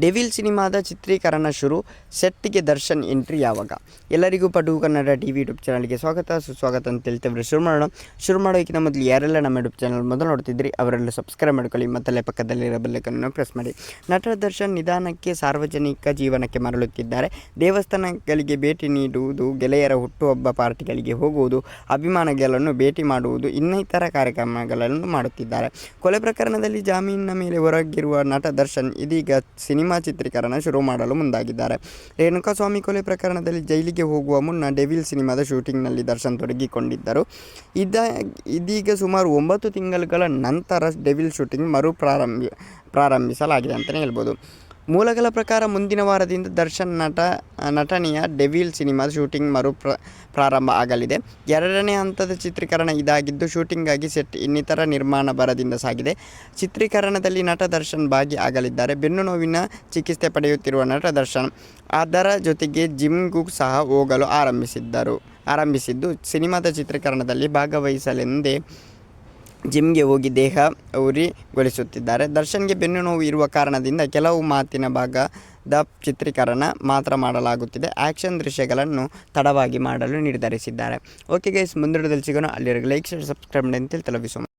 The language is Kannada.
ಡೆವಿಲ್ ಸಿನಿಮಾದ ಚಿತ್ರೀಕರಣ ಶುರು ಸೆಟ್ಗೆ ದರ್ಶನ್ ಎಂಟ್ರಿ ಯಾವಾಗ? ಎಲ್ಲರಿಗೂ ಪಟು ಕನ್ನಡ ಟಿ ವಿ ಯೂಟ್ಯೂಬ್ ಚಾನಲ್ಗೆ ಸ್ವಾಗತ. ಸುಸ್ವಾಗತ ಅಂತ ಹೇಳ್ತೇವೆ ಶುರು ಮಾಡೋಣ. ಶುರು ಮಾಡೋಕ್ಕಿಂತ ಮೊದಲು ಯಾರೆಲ್ಲ ನಮ್ಮ ಯೂಟ್ಯೂಬ್ ಚಾನಲ್ ಮೊದಲು ನೋಡ್ತಿದ್ರಿ, ಅವರೆಲ್ಲ ಸಬ್ಸ್ಕ್ರೈಬ್ ಮಾಡ್ಕೊಳ್ಳಿ ಮತ್ತಲ್ಲೇ ಪಕ್ಕದಲ್ಲಿರೋ ಬೆಲ್ಲಕನ್ನು ಪ್ರೆಸ್ ಮಾಡಿ. ನಟ ದರ್ಶನ್ ನಿಧಾನಕ್ಕೆ ಸಾರ್ವಜನಿಕ ಜೀವನಕ್ಕೆ ಮರಳುತ್ತಿದ್ದಾರೆ. ದೇವಸ್ಥಾನಗಳಿಗೆ ಭೇಟಿ ನೀಡುವುದು, ಗೆಳೆಯರ ಹುಟ್ಟುಹಬ್ಬ ಪಾರ್ಟಿಗಳಿಗೆ ಹೋಗುವುದು, ಅಭಿಮಾನಿಗಳನ್ನು ಭೇಟಿ ಮಾಡುವುದು, ಇನ್ನಿತರ ಕಾರ್ಯಕ್ರಮಗಳನ್ನು ಮಾಡುತ್ತಿದ್ದಾರೆ. ಕೊಲೆ ಪ್ರಕರಣದಲ್ಲಿ ಜಾಮೀನಿನ ಮೇಲೆ ಹೊರಗಿರುವ ನಟ ದರ್ಶನ್ ಇದೀಗ ಸಿನಿಮಾ ಚಿತ್ರೀಕರಣ ಶುರು ಮಾಡಲು ಮುಂದಾಗಿದ್ದಾರೆ. ರೇಣುಕಾಸ್ವಾಮಿ ಕೊಲೆ ಪ್ರಕರಣದಲ್ಲಿ ಜೈಲಿಗೆ ಹೋಗುವ ಮುನ್ನ ಡೆವಿಲ್ ಸಿನಿಮಾದ ಶೂಟಿಂಗ್ನಲ್ಲಿ ದರ್ಶನ್ ತೊಡಗಿಕೊಂಡಿದ್ದರು. ಇದ, ಇದೀಗ ಸುಮಾರು ಒಂಬತ್ತು ತಿಂಗಳುಗಳ ನಂತರ ಡೆವಿಲ್ ಶೂಟಿಂಗ್ ಮರು ಪ್ರಾರಂಭ ಪ್ರಾರಂಭಿಸಲಾಗಿದೆ ಅಂತಲೇ ಹೇಳ್ಬೋದು. ಮೂಲಗಳ ಪ್ರಕಾರ ಮುಂದಿನ ವಾರದಿಂದ ದರ್ಶನ್ ನಟ ನಟನೆಯ ಡೆವಿಲ್ ಸಿನಿಮಾದ ಶೂಟಿಂಗ್ ಮರು ಪ್ರ, ಪ್ರಾರಂಭ ಆಗಲಿದೆ. ಎರಡನೇ ಹಂತದ ಚಿತ್ರೀಕರಣ ಇದಾಗಿದ್ದು ಶೂಟಿಂಗಾಗಿ ಸೆಟ್ ಇನ್ನಿತರ ನಿರ್ಮಾಣ ಬರದಿಂದ ಸಾಗಿದೆ. ಚಿತ್ರೀಕರಣದಲ್ಲಿ ನಟ ದರ್ಶನ್ ಭಾಗಿ ಆಗಲಿದ್ದಾರೆ ಬೆನ್ನು ನೋವಿನ ಚಿಕಿತ್ಸೆ ಪಡೆಯುತ್ತಿರುವ ನಟ ದರ್ಶನ್ ಅದರ ಜೊತೆಗೆ ಜಿಮ್ಗೂ ಸಹ ಹೋಗಲು ಆರಂಭಿಸಿದ್ದರು, ಆರಂಭಿಸಿದ್ದು. ಸಿನಿಮಾದ ಚಿತ್ರೀಕರಣದಲ್ಲಿ ಭಾಗವಹಿಸಲೆಂದೇ ಜಿಮ್ಗೆ ಹೋಗಿ ದೇಹ ಉರಿಗೊಳಿಸುತ್ತಿದ್ದಾರೆ. ದರ್ಶನ್ಗೆ ಬೆನ್ನು ನೋವು ಇರುವ ಕಾರಣದಿಂದ ಕೆಲವು ಮಾತಿನ ಭಾಗದ ಚಿತ್ರೀಕರಣ ಮಾತ್ರ ಮಾಡಲಾಗುತ್ತಿದೆ. ಆ್ಯಕ್ಷನ್ ದೃಶ್ಯಗಳನ್ನು ತಡವಾಗಿ ಮಾಡಲು ನಿರ್ಧರಿಸಿದ್ದಾರೆ. ಓಕೆ ಗೈಸ್ ಮುಂದಿನದಲ್ಲಿ ಸಿಗೋಣ. ಅಲ್ಲಿವರೆಗೆ ಲೈಕ್, ಶೇರ್, ಸಬ್ಸ್ಕ್ರೈಬ್ ಮಾಡಿ ಅಂತೇಳಿ ತಲುಪಿಸೋಣ